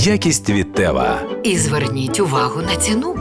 Якість від Тева. І зверніть увагу на ціну.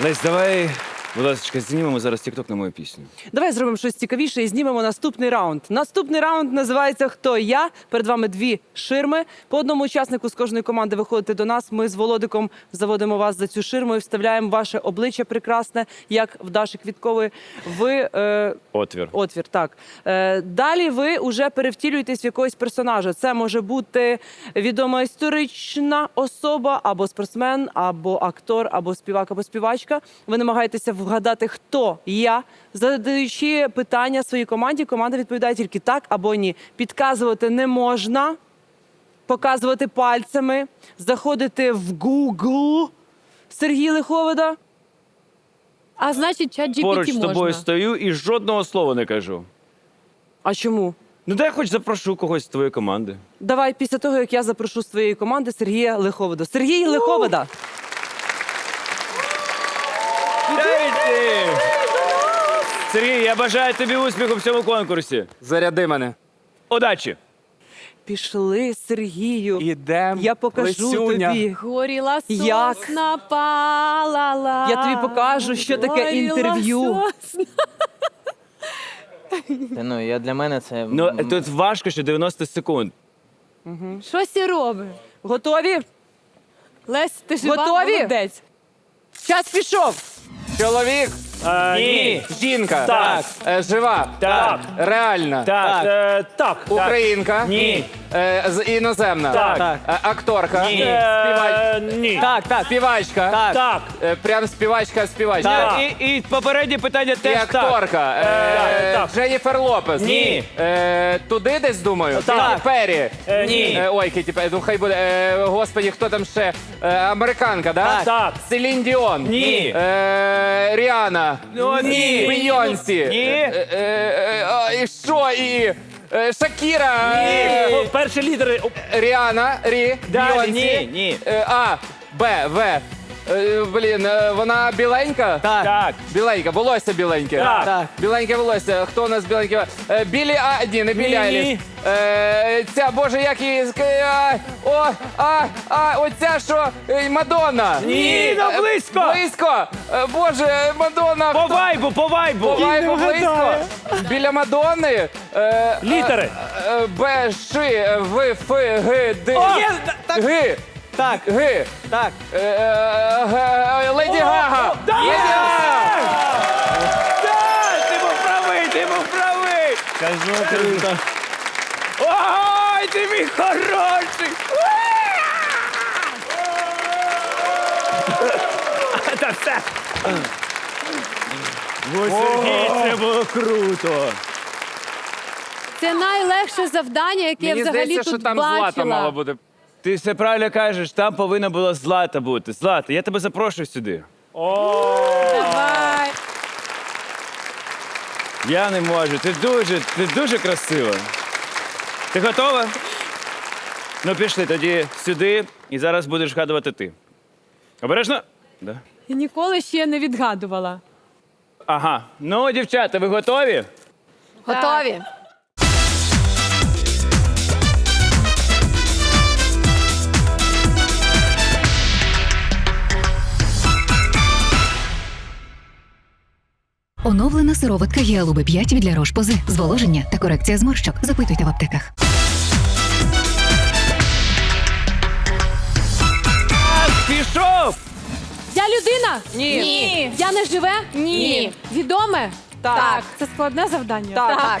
Лесь, давай, будь ласка, знімемо зараз тікток на мою пісню. Давай зробимо щось цікавіше і знімемо наступний раунд. Наступний раунд називається Хто я? Перед вами дві ширми. По одному учаснику з кожної команди виходите до нас. Ми з Володиком заводимо вас за цю ширму і вставляємо ваше обличчя прекрасне, як в Даші Квіткової. В е, Отвір. отвір. Так е, далі ви вже перевтілюєтесь в якогось персонажа. Це може бути відома історична особа, або спортсмен, або актор, або співак, або співачка. Ви намагаєтеся вгадати, хто я, задаючи питання своїй команді. Команда відповідає тільки так або ні. Підказувати не можна, показувати пальцями, заходити в Google. Сергій Лиховода. А значить, чат GPT Поруч з можна. тобою стою і жодного слова не кажу. А чому? Ну дай хоч запрошу когось з твоєї команди. Давай після того, як я запрошу з твоєї команди Сергія Лиховода. Сергій Лиховода. Сергій, я бажаю тобі успіху в цьому конкурсі. Заряди мене. Удачі! Пішли, Сергію. Ідем. Я покажу Лисюня. тобі. Горіла Як? палала. Я тобі покажу, що таке Горіла інтерв'ю. сосна. Та ну, я для мене це. Ну м, тут важко, що 90 секунд. Щось і робить. Готові? Лесь, ти жива? Готові? Молодець. Час пішов. Чоловік. Ні. Жінка. Так. Е, жива. Так. Реальна. Так. Е, так. Українка. Ні. Е, з- іноземна. Так. Е, акторка. Ні. Співач... Е, ні. Так, так. Співачка. Так. Так. Е, прям співачка, співачка. Так. І, і попереднє питання І теж так. акторка. Е, Так, так. Дженніфер Лопес. Ні. Е, туди десь думаю. Так. Кеті Перрі. Е, ні. Е, ой, Кеті Перрі, ну хай буде. Е, господі, хто там ще? Е, американка, да? Так. Селін Діон. Ні. Е, Ріана. Ну, ні. Бейонсі. Ні. Е, е, е, а, і що? І е, Шакіра. Е, Перші лідери. Ріана. Рі. Далі, Бейонсі. ні, ні. Е, а. Б. В. Е, блін, е, вона біленька? Так. Так. Біленька, волосся біленьке. Так. Так. Біленьке волосся. Хто у нас біленьке? Е, Білі А. Ні, не Білі Ні. Е, ця, боже, як її. А, о, а, а, оця що? Е, Мадонна. Ні, ну, Е, близько. Близько. Е, боже, Мадонна. По хто? вайбу, по вайбу. По вайбу близько. Біля Мадонни. Е, Літери. е, е, Б, Ш, В, Ф, Г, Д. Є, так, Г. так, Г. так. Е, е, Г- Леді Гага. Леді Гага. Так, ти був правий, ти був правий. Кажу, круто. Ой, ти мій хороший. Та все. Ой, Сергій, це було круто. Це найлегше завдання, яке я Мені взагалі здається, тут що там бачила. злата мала бути. Ти все правильно кажеш, там повинна була злата бути. Злата, я тебе запрошую сюди. Давай. Я не можу. Ти дуже, ти дуже красива. Ти готова? Ну, пішли тоді сюди, і зараз будеш вгадувати ти. Обережно? Да. Я ніколи ще не відгадувала. Ага. Ну, дівчата, ви готові? Готові? Оновлена сироватка Гіалуби 5 від для розпози. Зволоження та корекція зморщок. Запитуйте в аптеках. Пішов! Я людина? Ні. Ні. Я не живе? Ні. Відоме? Так. Це складне завдання. Так.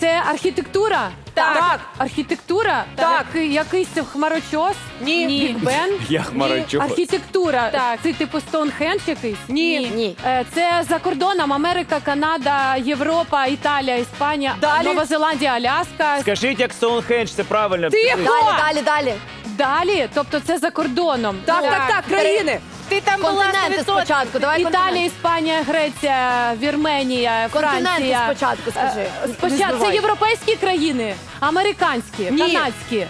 Це архітектура? Так. Архітектура? Так. Який- якийсь хмарочос? Ні. Біг Бен? Я хмарочос. Архітектура? Так. Це типу Стоунхендж якийсь? Ні. Ні. Е, Це за кордоном Америка, Канада, Європа, Італія, Іспанія, Далі. Нова Зеландія, Аляска. Скажіть, як Стоунхендж, це правильно. Тихо! Далі, далі, далі. Далі, тобто це за кордоном. Так, Ну, так, так, країни. Ти там континенти спочатку. Давай Італія. Іспанія, Греція, Вірменія, Континенти спочатку скажи. Е, Спочатку це європейські країни, американські, Ні. канадські.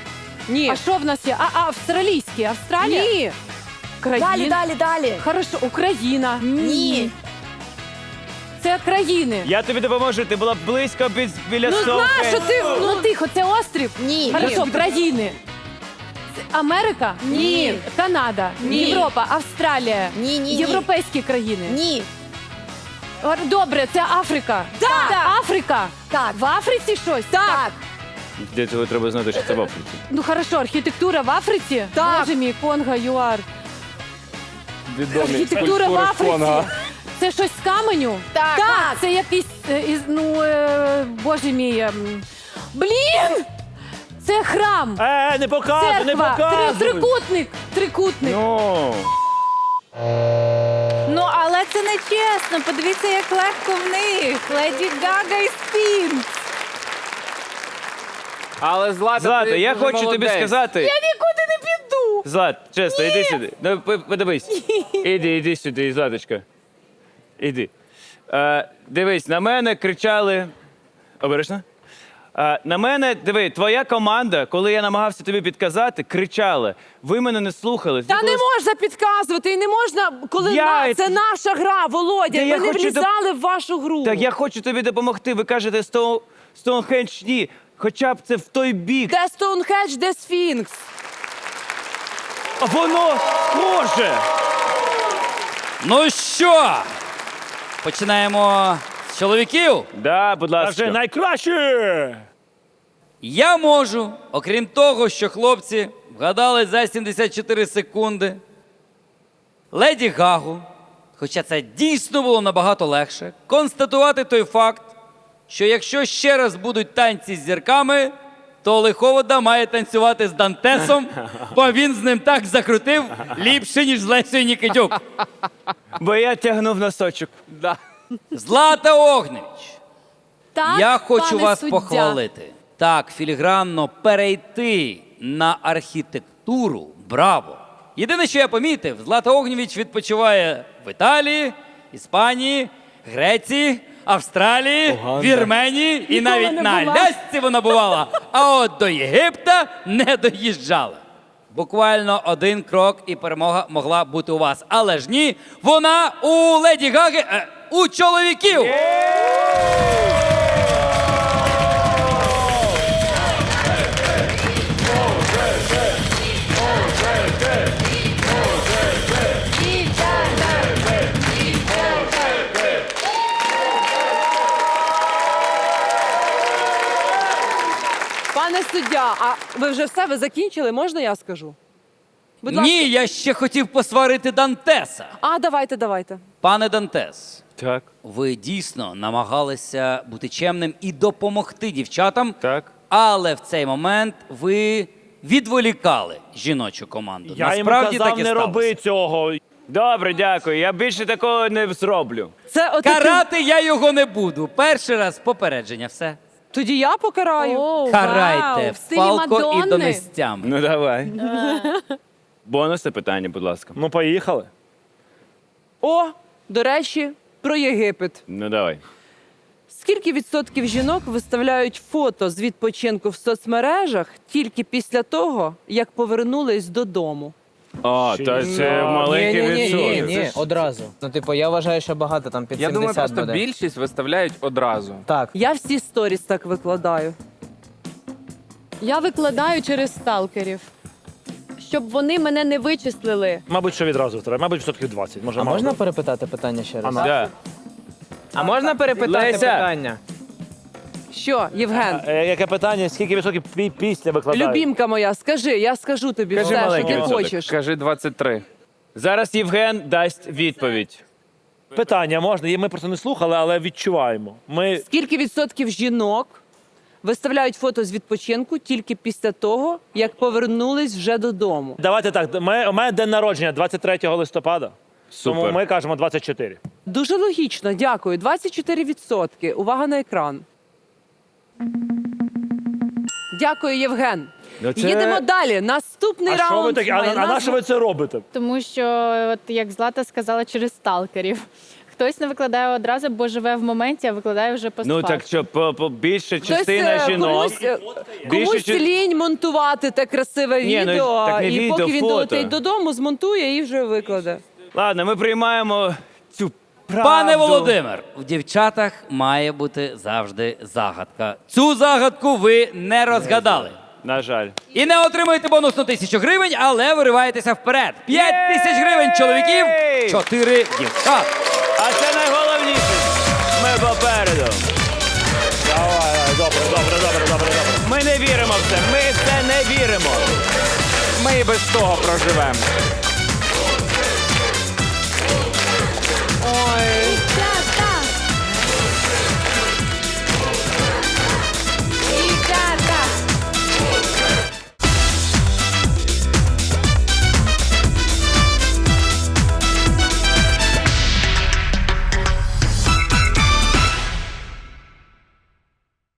Ні. А що в нас є? А, а австралійські, Австралія? Ні. Країни. Далі, далі, далі. Хорошо, Україна. Ні. Це країни. Я тобі допоможу, ти була близько бі- біля Ну Стоунхендж. знаєш, що ти, ну тихо, це острів. Ні. Хорошо, країни. Америка? Ні. Канада, Ні. Європа, Австралія, Ні, ні, ні. європейські країни. Ні. Добре, це Африка. Так. Африка. Так. В Африці щось? Так. Для цього треба знати, що це в Африці. Ну хорошо, архітектура в Африці? Так. Боже мій, Конга, ЮАР. Відомі Архітектура в скульптури Африці. Конга. Це щось з каменю? Так. Так, це якийсь, е, із, ну, е, боже мій, ем, блін! Це храм, Е, не показуй, не церква, три, показуй. трикутник, трикутник. Ну, Ну, але це не чесно. Подивіться, як легко в них. Леді Гага і Спінкс. Але Злата, Злата, ти я дуже хочу тобі молодець. сказати. Я нікуди не піду. Злат, чесно, іди сюди. Ну, по- подивись. Іди, іди сюди, Златочка. Іди. Е, дивись, на мене кричали. Обережно. Е, на мене, диви, твоя команда, коли я намагався тобі підказати, кричали. Ви мене не слухали. Та не можна підказувати, і не можна, коли Я- на, це наша гра, Володя. Та Ми я не хочу влізали в вашу гру. Так я хочу тобі допомогти. Ви кажете Стоун... Стоунхендж ні. Хоча б це в той бік. Де Стоунхедж, де Сфінкс? Воно схоже. Ну що? Починаємо з чоловіків. Да, будь ласка. Каже, найкраще. Я можу, окрім того, що хлопці вгадали за 74 секунди. Леді Гагу, хоча це дійсно було набагато легше, констатувати той факт, що якщо ще раз будуть танці з зірками, то Лиховода має танцювати з Дантесом, бо він з ним так закрутив ліпше, ніж з Лесею Нікітюк. Бо я тягнув носочок. Да. Злата Огнич, Так, я хочу пане вас суддя. похвалити. Так, філігранно перейти на архітектуру. Браво! Єдине, що я помітив, Злата Огнєвіч відпочиває в Італії, Іспанії, Греції, Австралії, Вірменії і навіть не на була. Алясці вона бувала. А от до Єгипта не доїжджала. Буквально один крок і перемога могла бути у вас. Але ж ні, вона у Леді Гаги, е, у чоловіків. Пане а ви вже все, ви закінчили? Можна я скажу? Будь ласка. Ні, я ще хотів посварити Дантеса. А, давайте, давайте. Пане Дантес, Так, ви дійсно намагалися бути чемним і допомогти дівчатам, так. але в цей момент ви відволікали жіночу команду. Я Насправді казав, так і не сталося. роби цього. Добре, дякую. Я більше такого не зроблю. Це отаке... Карати я його не буду. Перший раз попередження, все. Тоді я покараю. О, Карайте вау, в стилі палко і Мадонни. донестями. Ну давай. Бонусне питання, будь ласка. Ну, поїхали. О, до речі, про Єгипет. Ну давай. Скільки відсотків жінок виставляють фото з відпочинку в соцмережах тільки після того, як повернулись додому? О, та це маленький ні, ні, ні, відсоток. ні, одразу. Ну, типу, я вважаю, що багато там під Я 70 думаю, просто буде. більшість виставляють одразу. Так. Я всі сторіс так викладаю. Я викладаю через сталкерів, щоб вони мене не вичислили. Мабуть, що відразу треба. Мабуть, відсотків 20. Може, А мало. можна перепитати питання ще раз? Да. А можна перепитати Леся. питання? Що, Євген? Е, Яке питання? Скільки відсотків пі- після викладають? Любімка моя, скажи, я скажу тобі Кажи все, що маленький ти відсоток. хочеш. Кажи 23. Зараз Євген дасть відповідь. Питання можна. Ми просто не слухали, але відчуваємо. Ми Скільки відсотків жінок виставляють фото з відпочинку тільки після того, як повернулись вже додому? давайте так. Ми, у мене день народження 23 листопада. Тому Супер. ми кажемо 24. Дуже логічно, дякую. 24 відсотки. Увага на екран. Дякую, Євген. Ну, це- Їдемо далі. Наступний А що ви такі? А, має а на назву що ви це робите? Тому що, от як Злата сказала, через сталкерів. Хтось не викладає одразу, бо живе в моменті, а викладає вже по Ну так що, по, по більше Хтось, частина е, жінок. комусь, е, Комусь чи- лінь монтувати те красиве Ні, ну, відео, так не і відео, поки він фото. долетить додому, змонтує і вже викладе. Ладно, ми приймаємо цю правду. Пане Володимир, в дівчатах має бути завжди загадка. Цю загадку ви не розгадали. На жаль. І не отримуєте бонус на тисячу гривень, але вириваєтеся вперед. П'ять тисяч гривень чоловіків, чотири дівчат. А це найголовніше. Ми попереду. Давай, добре, добре, добре, добре, добре. Ми не віримо в це. Ми в це не віримо. Ми і без того проживемо.